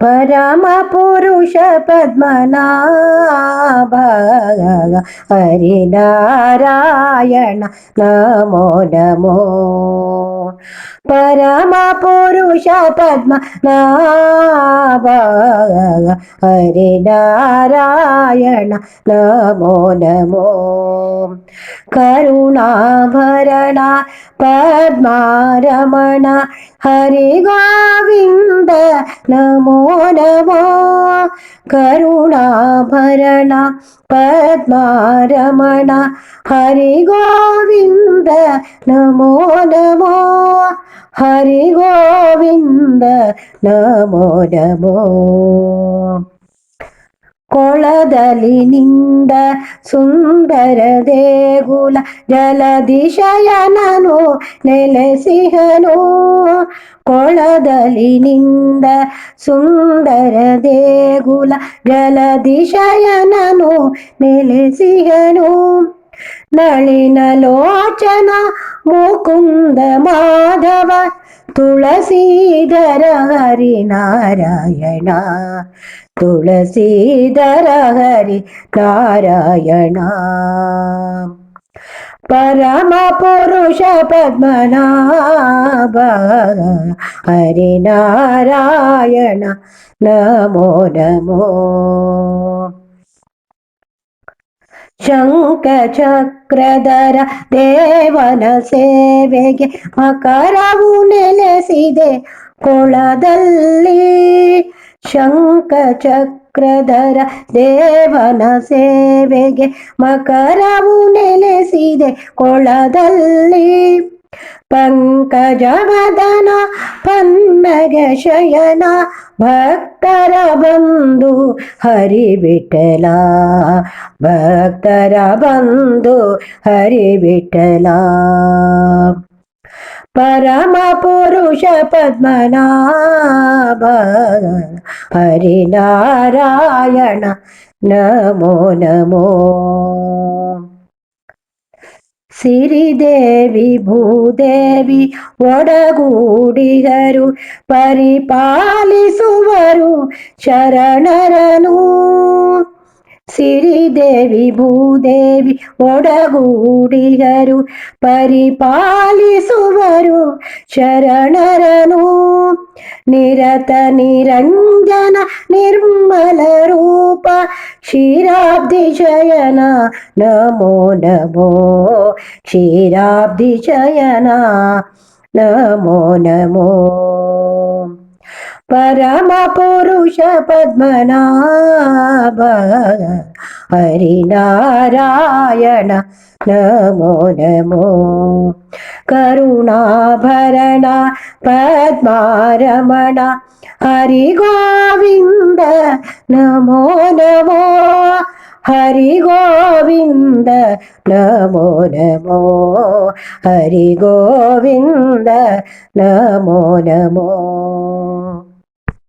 പരമപുരുഷ പത്മനാഭ ഹരിനാരായണ നമോ നമോ. പരമപുരുഷ പത്മനാഭ ഹരിനാരായണ നമോ നമോ. കരുണാഭരണ പത്മാരമണ ഹരി ഗോവിന്ദ നമോ നമോ കരുണാഭരണ പത്മാരമണ ഹരി ഗോവിന്ദ നമോ നമോ ഹരി ഗോവിന്ദ നമോ നമോ ಕೊಳದಲಿನಿಂದ ಸುಂದರ ದೇಗುಲ ಜಲದಿಶಯನನು ನೆಲೆಸಿಹನು ಕೊಳದಲಿನಿಂದ ಸುಂದರ సుందర దేగుల జలదిశయనను నిలిసిహను నళిన లోచన ముకుంద మాధవ തുളസീധര ഹരിനാരായണ തുളസീധര ഹരി നാരായണ ಪುರುಷ ಪದ್ಮನಾಭ ಹರಿನಾರಾಯಣ ನಮೋ ನಮೋ ಶಂಕ ಚಕ್ರಧರ ದೇವನ ಸೇವೆಗೆ ಮಕರವು ನೆಲೆಸಿದೆ ಕೊಳದಲ್ಲಿ ಶಂಕ ಚಕ್ರಧರ ದೇವನ ಸೇವೆಗೆ ಮಕರವು ನೆಲೆಸಿದೆ ಕೊಳದಲ್ಲಿ. ಪಂಕಜವದನ ಪನ್ನಗ ಶಯನ ಭಕ್ತರ ಬಂದು ಹರಿಬಿಠಲಾ, ಭಕ್ತರ ಬಂದು ಹರಿಬಿಠಲಾ. ಪರಮ ಪುರುಷ ಪದ್ಮನಾಭ. ಹರಿನಾರಾಯಣ ನಮೋ ನಮೋ. ಸಿರಿದೇವಿ ಭೂದೇವಿ ಒಡಗೂಡಿಗರು ಪರಿಪಾಲಿಸುವರು ಶರಣರನು. ಸಿರಿದೇವಿ ಭೂದೇವಿ ಒಡಗೂಡಿಗರು ಪರಿಪಾಲಿಸುವರು ಶರಣರನು ನಿರತ ನಿರಂಜನ ನಿರ್ಮಲ ರೂಪ ಕ್ಷೀರಾಬ್ಧಿ ಶಯನ ನಮೋ ನಮೋ ಕ್ಷೀರಾಬ್ಧಿ ಶಯನ ನಮೋ ನಮೋ പരമപുരുഷ പത്മനാഭ ഹരിനാരായണ നമോ നമോ. കരുണാഭരണ പത്മാരമണ ഹരി ഗോവിന്ദ നമോ നമോ. ഹരി ഗോവിന്ദ നമോ നമോ. ഹരി ഗോവിന്ദ നമോ നമോ.